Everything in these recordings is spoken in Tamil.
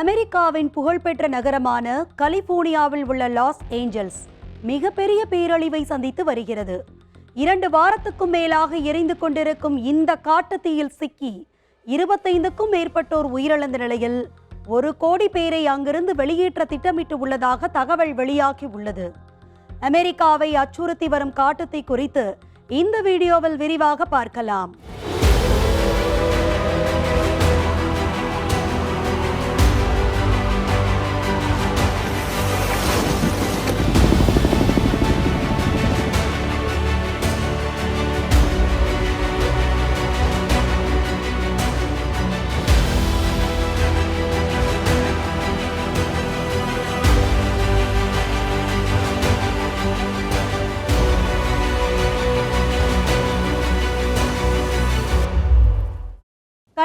அமெரிக்காவின் புகழ்பெற்ற நகரமான கலிபோர்னியாவில் உள்ள லாஸ் ஏஞ்சல்ஸ் மிகப்பெரிய பேரழிவை சந்தித்து வருகிறது. இரண்டு வாரத்துக்கும் மேலாக எரிந்து கொண்டிருக்கும் இந்த காட்டுத்தீயில் சிக்கி இருபத்தைந்துக்கும் மேற்பட்டோர் உயிரிழந்த நிலையில் ஒரு கோடி பேரை அங்கிருந்து வெளியேற்ற திட்டமிட்டு உள்ளதாக தகவல் வெளியாகி உள்ளது. அமெரிக்காவை அச்சுறுத்தி வரும் காட்டுத்தீ குறித்து இந்த வீடியோவில் விரிவாக பார்க்கலாம்.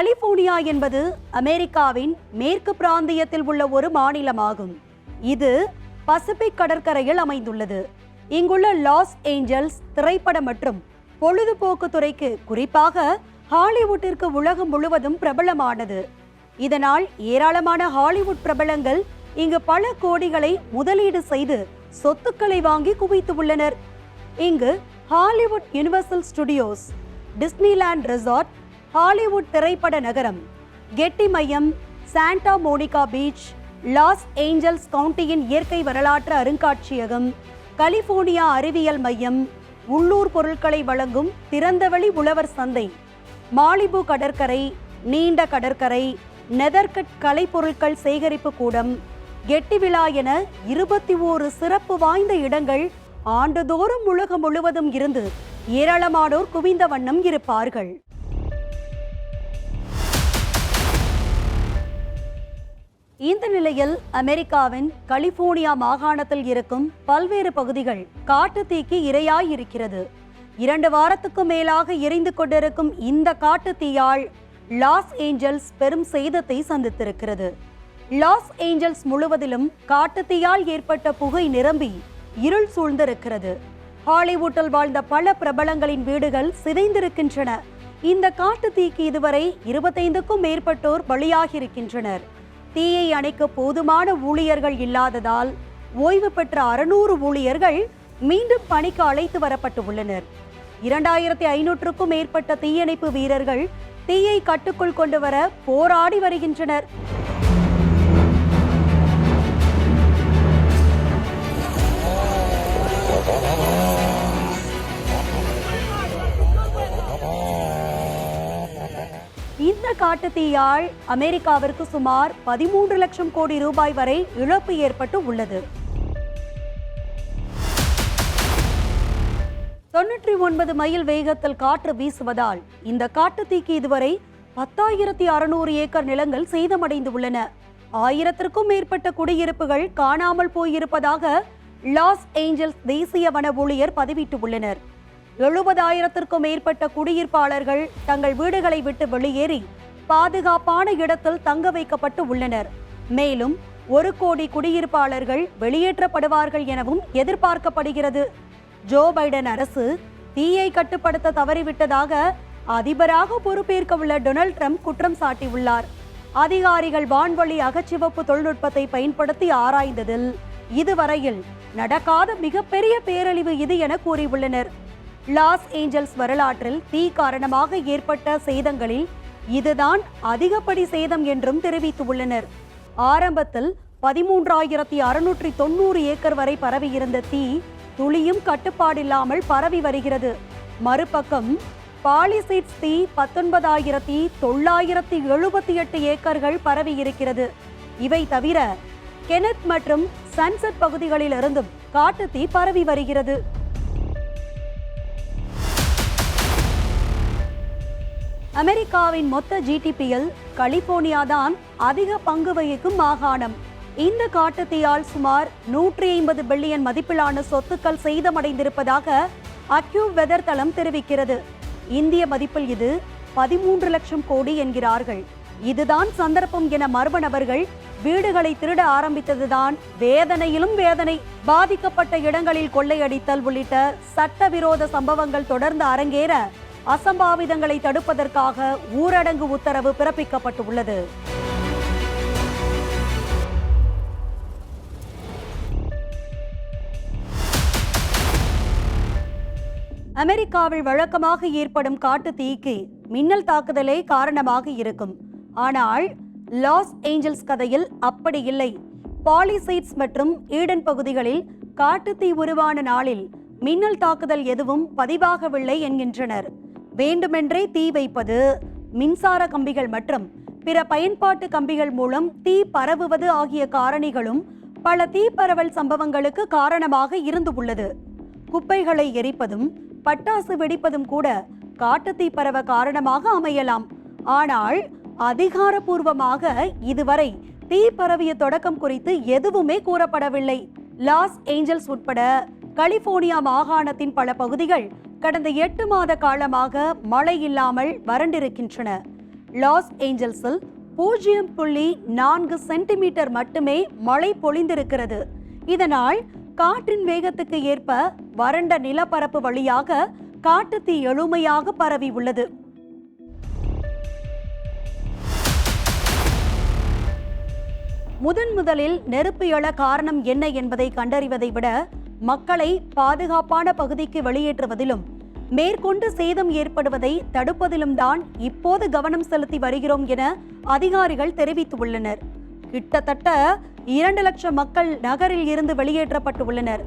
கலிபோர்னியா என்பது அமெரிக்காவின் மேற்கு பிராந்தியத்தில் உள்ள ஒரு மாநிலமாகும். இது பசிபிக் கடற்கரையில் அமைந்துள்ளது. இங்குள்ள லாஸ் ஏஞ்சல்ஸ் திரைப்படம் மற்றும் பொழுதுபோக்கு துறைக்கு குறிப்பாக ஹாலிவுட்டிற்கு உலகம் முழுவதும் பிரபலமானது. இதனால் ஏராளமான ஹாலிவுட் பிரபலங்கள் இங்கு பல கோடிகளை முதலீடு செய்து சொத்துக்களை வாங்கி குவித்து உள்ளனர். இங்கு Hollywood Universal Studios Disneyland resort Hollywood திரைப்பட நகரம் கெட்டி மையம் Santa Monica beach Los Angeles கவுண்டியின் இயற்கை வரலாற்று அருங்காட்சியகம் கலிபோர்னியா அறிவியல் மையம் உள்ளூர் பொருட்களை வழங்கும் திறந்தவெளி உழவர் சந்தை மாலிபு கடற்கரை நீண்ட கடற்கரை நெதர்கட் கலைப்பொருட்கள் சேகரிப்பு கூடம் கெட்டி விழா என இருபத்தி ஓரு சிறப்பு வாய்ந்த இடங்கள் ஆண்டுதோறும் உலகம் முழுவதும் இருந்து ஏராளமானோர் குவிந்த வண்ணம் இருப்பார்கள். இந்த நிலையில் அமெரிக்காவின் கலிபோர்னியா மாகாணத்தில் இருக்கும் பல்வேறு பகுதிகள் காட்டுத்தீக்கு இரையாயிருக்கிறது. இரண்டு வாரத்துக்கும் மேலாக எரிந்து கொண்டிருக்கும் இந்த காட்டுத்தீயால் லாஸ் ஏஞ்சல்ஸ் பெரும் சேதத்தை சந்தித்திருக்கிறது. லாஸ் ஏஞ்சல்ஸ் முழுவதிலும் காட்டுத்தீயால் ஏற்பட்ட புகை நிரம்பி இருள் சூழ்ந்திருக்கிறது. ஹாலிவுட்டில் வாழ்ந்த பல பிரபலங்களின் வீடுகள் சிதைந்திருக்கின்றன. இந்த காட்டுத்தீக்கு இதுவரை இருபத்தைந்துக்கும் மேற்பட்டோர் பலியாகியிருக்கின்றனர். தீயை அணைக்க போதுமான ஊழியர்கள் இல்லாததால் ஓய்வு பெற்ற அறுநூறு ஊழியர்கள் மீண்டும் பணிக்கு அழைத்து வரப்பட்டு உள்ளனர் இரண்டாயிரத்தி ஐநூற்றுக்கும் மேற்பட்ட தீயணைப்பு வீரர்கள் தீயை கட்டுக்குள் கொண்டு வர போராடி வருகின்றனர். இந்த காட்டுத்தீயால் அமெரிக்காவிற்கு சுமார் பதிமூன்று லட்சம் கோடி ரூபாய் வரை இழப்பு ஏற்பட்டு உள்ளது. தொன்னூற்றி ஒன்பது மைல் வேகத்தில் காற்று வீசுவதால் இந்த காட்டுத்தீக்கு இதுவரை பத்தாயிரத்தி அறுநூறு ஏக்கர் நிலங்கள் சேதமடைந்து உள்ளன. ஆயிரத்திற்கும் மேற்பட்ட குடியிருப்புகள் காணாமல் போயிருப்பதாக லாஸ் ஏஞ்சல்ஸ் தேசிய வன ஊழியர் பதிவிட்டுள்ளனர். எழுபதாயிரத்திற்கும் மேற்பட்ட குடியிருப்பாளர்கள் தங்கள் வீடுகளை விட்டு வெளியேறி பாதுகாப்பான இடத்தில் தங்க வைக்கப்பட்டு உள்ளனர். மேலும் ஒரு கோடி குடியிருப்பாளர்கள் வெளியேற்றப்படுவார்கள் எனவும் எதிர்பார்க்கப்படுகிறது. ஜோ பைடன் அரசு தீயை கட்டுப்படுத்த தவறிவிட்டதாக அதிபராக பொறுப்பேற்க உள்ள டொனால்ட் ட்ரம்ப் குற்றம் சாட்டியுள்ளார். அதிகாரிகள் வான்வழி அகச்சிவப்பு தொழில்நுட்பத்தை பயன்படுத்தி ஆராய்ந்ததில் இதுவரையில் நடக்காத மிகப்பெரிய பேரழிவு இது என கூறியுள்ளனர். லாஸ் ஏஞ்சல்ஸ் வரலாற்றில் தீ காரணமாக ஏற்பட்ட சேதங்களில் இதுதான் அதிகப்படி சேதம் என்றும் தெரிவித்துள்ளனர். ஆரம்பத்தில் பதிமூன்றாயிரத்தி அறுநூற்றி தொண்ணூறு ஏக்கர் வரை பரவியிருந்த தீ துளியும் கட்டுப்பாடில்லாமல் பரவி வருகிறது. மறுபக்கம் பாலிசிட்ஸ் தீ பத்தொன்பதாயிரத்தி தொள்ளாயிரத்தி எழுபத்தி எட்டு ஏக்கர்கள் பரவி இருக்கிறது இவை தவிர கெனத் மற்றும் சன்செட் பகுதிகளிலிருந்தும் காட்டுத்தீ பரவி வருகிறது. அமெரிக்காவின் மொத்த ஜிடிபியில் கலிபோர்னியா தான் அதிக பங்கு வகிக்கும் மாகாணம். இந்த காட்டுத்தீயால் சுமார் நூற்றி ஐம்பது பில்லியன் மதிப்பிலான சொத்துக்கள் சேதமடைந்திருப்பதாக அக்யூ வெதர் தளம் தெரிவிக்கிறது. இந்திய மதிப்பில் இது பதிமூன்று லட்சம் கோடி என்கிறார்கள். இதுதான் சந்தர்ப்பம் என மர்ம நபர்கள் வீடுகளை திருட ஆரம்பித்ததுதான் வேதனையிலும் வேதனை. பாதிக்கப்பட்ட இடங்களில் கொள்ளையடித்தல் உள்ளிட்ட சட்டவிரோத சம்பவங்கள் தொடர்ந்து அரங்கேற அசம்பாவிதங்களை தடுப்பதற்காக ஊரடங்கு உத்தரவு பிறப்பிக்கப்பட்டுள்ளது. அமெரிக்காவில் வழக்கமாக ஏற்படும் காட்டு தீக்கு மின்னல் தாக்குதலே காரணமாக இருக்கும். ஆனால் லாஸ் ஏஞ்சல்ஸ் கதையில் அப்படி இல்லை. பாலிசைட்ஸ் மற்றும் ஈடன் பகுதிகளில் காட்டுத்தீ உருவான நாளில் மின்னல் தாக்குதல் எதுவும் பதிவாகவில்லை என்கின்றனர். வேண்டுமென்றே தீ வைப்பது மின்சார கம்பிகள் மற்றும் பிற பயன்பாட்டு கம்பிகள் மூலம் தீ பரவுவது ஆகிய காரணிகளும் பல தீ பரவல் சம்பவங்களுக்கு காரணமாக இருந்து உள்ளது. குப்பைகளை எரிப்பதும் பட்டாசு வெடிப்பதும் கூட காட்டுத்தீ பரவ காரணமாக அமையலாம். ஆனால் அதிகாரப்பூர்வமாக இதுவரை தீ பரவிய தொடக்கம் குறித்து எதுவுமே கூறப்படவில்லை. லாஸ் ஏஞ்சல்ஸ் உட்பட கலிபோர்னியா மாகாணத்தின் பல பகுதிகள் கடந்த எட்டு மாத காலமாக மழை இல்லாமல் வறண்டிருக்கின்றன. லாஸ் ஏஞ்சல்ஸில் பூஜ்ஜியம் புள்ளி நான்கு சென்டிமீட்டர் மட்டுமே மழை பொழிந்திருக்கிறது. இதனால் காற்றின் வேகத்துக்கு ஏற்ப வறண்ட நிலப்பரப்பு வழியாக காட்டுத்தீ எளிமையாக பரவி உள்ளது. முதன் முதலில் நெருப்பு எழ காரணம் என்ன என்பதை கண்டறிவதை விட மக்களை பாதுகாப்பான பகுதிக்கு வெளியேற்றுவதிலும் மேற்கொண்டு சேதம் ஏற்படுவதை தடுப்பதிலும் தான் இப்போது கவனம் செலுத்தி வருகிறோம் என அதிகாரிகள் தெரிவித்துள்ளனர். கிட்டத்தட்ட இரண்டு லட்சம் மக்கள் நகரில் இருந்து வெளியேற்றப்பட்டு உள்ளனர்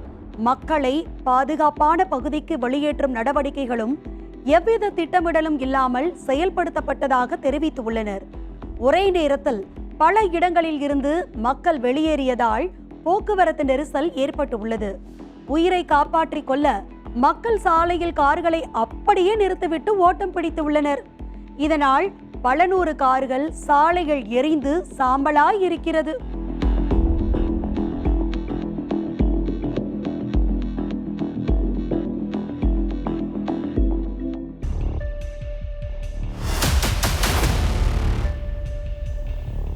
மக்களை பாதுகாப்பான பகுதிக்கு வெளியேற்றும் நடவடிக்கைகளும் எவ்வித திட்டமிடலும் இல்லாமல் செயல்படுத்தப்பட்டதாக தெரிவித்துள்ளனர். ஒரே நேரத்தில் பல இடங்களில் இருந்து மக்கள் வெளியேறியதால் போக்குவரத்து நெரிசல் ஏற்பட்டுள்ளது. உயிரை காப்பாற்றிக் கொள்ள மக்கள் சாலையில் கார்களை அப்படியே நிறுத்திவிட்டு ஓட்டம் பிடித்து உள்ளனர். இதனால் பல நூறு கார்கள் சாலைகள் எரிந்து சாம்பலாய் இருக்கிறது.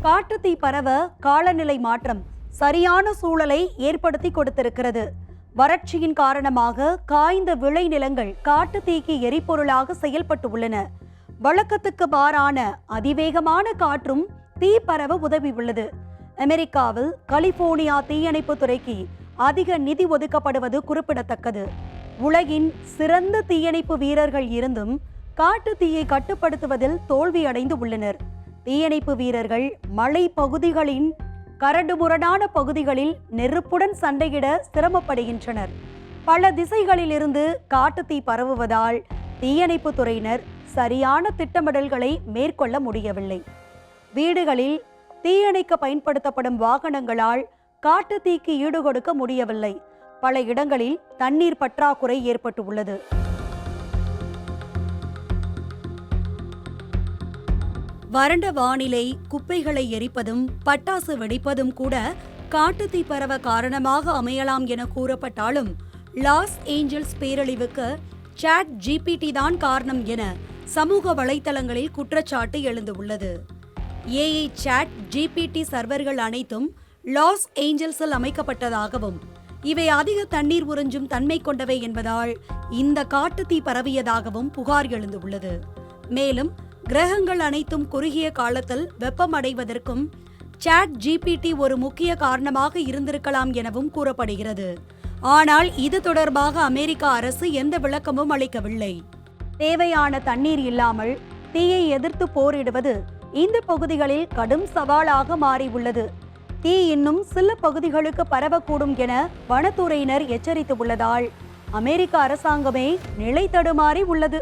காட்டுத்தீ பரவ காலநிலை மாற்றம் சரியான சூழலை ஏற்படுத்தி கொடுத்திருக்கிறது. வறட்சியின் காரணமாக காய்ந்த விளைநிலங்கள் காட்டு தீக்கு எரிபொருளாக செயல்பட்டு உள்ளன வழக்கத்துக்கு மாறான அதிவேகமான காற்றும் தீ பரவ உதவி உள்ளது அமெரிக்காவில் கலிபோர்னியா தீயணைப்பு துறைக்கு அதிக நிதி ஒதுக்கப்படுவது குறிப்பிடத்தக்கது. உலகின் சிறந்த தீயணைப்பு வீரர்கள் இருந்தும் காட்டு தீயை கட்டுப்படுத்துவதில் தோல்வியடைந்து உள்ளனர். தீயணைப்பு வீரர்கள் மலை பகுதிகளின் கரடுமுரடான பகுதிகளில் நெருப்புடன் சண்டையிட சிரமப்படுகின்றனர். பல திசைகளிலிருந்து காட்டுத்தீ பரவுவதால் தீயணைப்பு துறையினர் சரியான திட்டமிடல்களை மேற்கொள்ள முடியவில்லை. வீடுகளில் தீயணைக்க பயன்படுத்தப்படும் வாகனங்களால் காட்டுத்தீக்கு ஈடுகொடுக்க முடியவில்லை. பல இடங்களில் தண்ணீர் பற்றாக்குறை ஏற்பட்டு வறண்ட வானிலை குப்பைகளை எரிப்பதும் பட்டாசு வெடிப்பதும் கூட காட்டுத்தீ பரவ காரணமாக அமையலாம் என கூறப்பட்டாலும் லாஸ் ஏஞ்சல்ஸ் பேரழிவுக்கு சாட் ஜிபிடி தான் காரணம் என சமூக வலைத்தளங்களில் குற்றச்சாட்டு எழுந்துள்ளது. ஏஐ சாட் ஜிபிடி சர்வர்கள் அனைத்தும் லாஸ் ஏஞ்சல்ஸில் அமைக்கப்பட்டதாகவும் இவை அதிக தண்ணீர் உறிஞ்சும் தன்மை கொண்டவை என்பதால் இந்த காட்டுத்தீ பரவியதாகவும் புகார் எழுந்துள்ளது. மேலும் கிரகங்கள் அனைத்தும் குறுகிய காலத்தில் வெப்பமடைவதற்கும் சாட் ஜிபிடி ஒரு முக்கிய காரணமாக இருந்திருக்கலாம் எனவும் கூறப்படுகிறது. ஆனால் இது தொடர்பாக அமெரிக்க அரசு எந்த விளக்கமும் அளிக்கவில்லை. தேவையான தண்ணீர் இல்லாமல் தீயை எதிர்த்து போரிடுவது இந்த பகுதிகளில் கடும் சவாலாக மாறியுள்ளது. தீ இன்னும் சில பகுதிகளுக்கு பரவக்கூடும் என வனத்துறையினர் எச்சரித்துள்ளதால் அமெரிக்க அரசாங்கமே நிலை தடுமாறி உள்ளது.